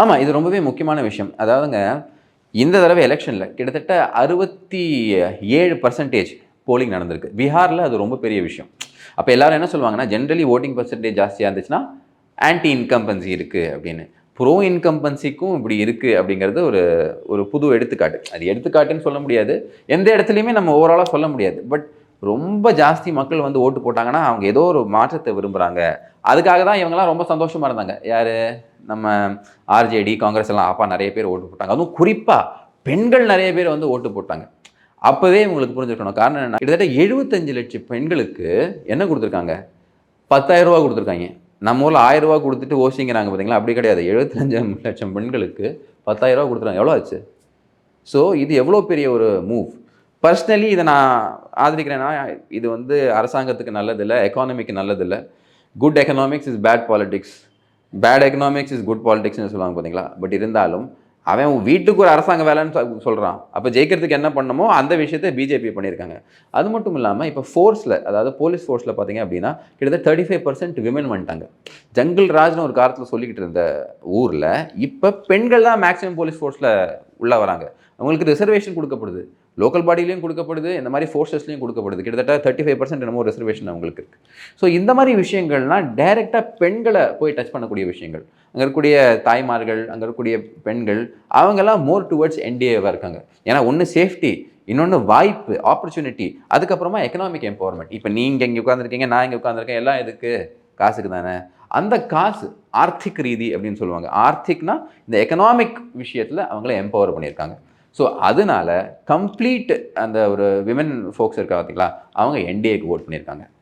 ஆமாம் இது ரொம்பவே முக்கியமான விஷயம். அதாவதுங்க இந்த தடவை எலெக்ஷனில் கிட்டத்தட்ட அறுபத்தி ஏழு பர்சன்டேஜ் போலிங் நடந்திருக்கு. பீகாரில் அது ரொம்ப பெரிய விஷயம். அப்போ எல்லாரும் என்ன சொல்லுவாங்கன்னா ஜென்ரலி ஓட்டிங் பர்சன்டேஜ் ஜாஸ்தியாக இருந்துச்சுன்னா ஆன்டி இன்கம்பன்சி இருக்குது அப்படின்னு. ப்ரோ இன்கம்பன்சிக்கும் இப்படி இருக்குது அப்படிங்கிறது ஒரு ஒரு புது எடுத்துக்காட்டு. அது எடுத்துக்காட்டுன்னு சொல்ல முடியாது. எந்த இடத்துலையுமே நம்ம ஓவராலாக சொல்ல முடியாது. பட் ரொம்ப ஜாஸ்தி மக்கள் வந்து ஓட்டு போட்டாங்கன்னா அவங்க ஏதோ ஒரு மாற்றத்தை விரும்புகிறாங்க அதுக்காக தான் இவங்கெல்லாம் ரொம்ப சந்தோஷமாக இருந்தாங்க. யார்? நம்ம ஆர்ஜேடி காங்கிரஸ் எல்லாம் அப்பா நிறைய பேர் ஓட்டு போட்டாங்க. அதுவும் குறிப்பாக பெண்கள் நிறைய பேர் வந்து ஓட்டு போட்டாங்க. அப்போவே உங்களுக்கு புரிஞ்சுருக்கணும். காரணம் என்ன கிட்டத்தட்ட எழுபத்தஞ்சு லட்சம் பெண்களுக்கு என்ன கொடுத்துருக்காங்க? பத்தாயிரம் ரூபா கொடுத்துருக்காங்க. நம்ம ஊரில் ஆயிரம் ரூபா கொடுத்துட்டு ஓசிங்கிறாங்க பார்த்தீங்களா அப்படி கிடையாது. எழுபத்தஞ்சு லட்சம் பெண்களுக்கு பத்தாயிரம் ரூபா கொடுத்துருக்காங்க. எவ்வளோ ஆச்சு? ஸோ இது எவ்வளோ பெரிய ஒரு மூவ் பர்சனலி இதை நான் ஆதரிக்கிறேன்னா இது வந்து அரசாங்கத்துக்கு நல்லதில்லை எக்கானமிக்கு நல்லதில்லை. Good economics is bad politics bad economics is good பாலிடிக்ஸ்னு சொல்லுவாங்க பார்த்தீங்களா பட் இருந்தாலும் அவன் வீட்டுக்கு ஒரு அரசாங்க வேலைன்னு சொல்கிறான் அப்போ ஜெயிக்கிறதுக்கு என்ன பண்ணணுமோ அந்த விஷயத்தை பிஜேபி பண்ணியிருக்காங்க. அது மட்டும் இல்லாமல் இப்போ ஃபோர்ஸில் அதாவது போலீஸ் ஃபோர்ஸில் பார்த்தீங்க அப்படின்னா கிட்டத்தட்ட தேர்ட்டி ஃபைவ் பர்சன்ட் விமன் வந்துட்டாங்க. ஜங்கிள் ராஜ்னு ஒரு காலத்தில் சொல்லிக்கிட்டு இருந்த ஊரில் இப்போ பெண்கள் தான் மேக்ஸிமம் போலீஸ் ஃபோர்ஸில் உள்ளே வராங்க. அவங்களுக்கு ரிசர்வேஷன் கொடுக்கப்படுது. லோக்கல் பாடியிலையும் கொடுக்கப்படுது இந்த மாதிரி ஃபோர்ஸஸ்லையும் கொடுக்கப்படுது. கிட்டத்தட்ட தேர்ட்டி ஃபைவ் பர்சன்ட் என்னமோ ரிசர்வேஷன் அவங்களுக்கு இருக்குது ஸோ இந்த மாதிரி விஷயங்கள்லாம் டைரெக்டாக பெண்களை போய் டச் பண்ணக்கூடிய விஷயங்கள். அங்கே இருக்கக்கூடிய தாய்மார்கள் அங்கே இருக்கக்கூடிய பெண்கள் அவங்கெல்லாம் மோர் டுவர்ட்ஸ் என்டிஏவாக இருக்காங்க. ஏன்னா ஒன்று சேஃப்டி இன்னொன்று வாய்ப்பு ஆப்பர்ச்சுனிட்டி அதுக்கப்புறமா எக்கனாமிக் எம்பவர்மெண்ட் இப்போ நீங்கள் இங்கே உட்காந்துருக்கீங்க நான் இங்கே உட்காந்துருக்கேன் எல்லாம் எதுக்கு? காசுக்கு தானே. அந்த காசு ஆர்த்திக் ரீதி அப்படின்னு சொல்லுவாங்க. ஆர்த்திக்னா இந்த எக்கனாமிக் விஷயத்தில் அவங்கள எம்பவர் பண்ணியிருக்காங்க. ஸோ அதனால கம்ப்ளீட் அந்த ஒரு விமன் ஃபோக்ஸ் இருக்கா பார்த்தீங்களா அவங்க என்டிஏக்கு ஓட் பண்ணியிருக்காங்க.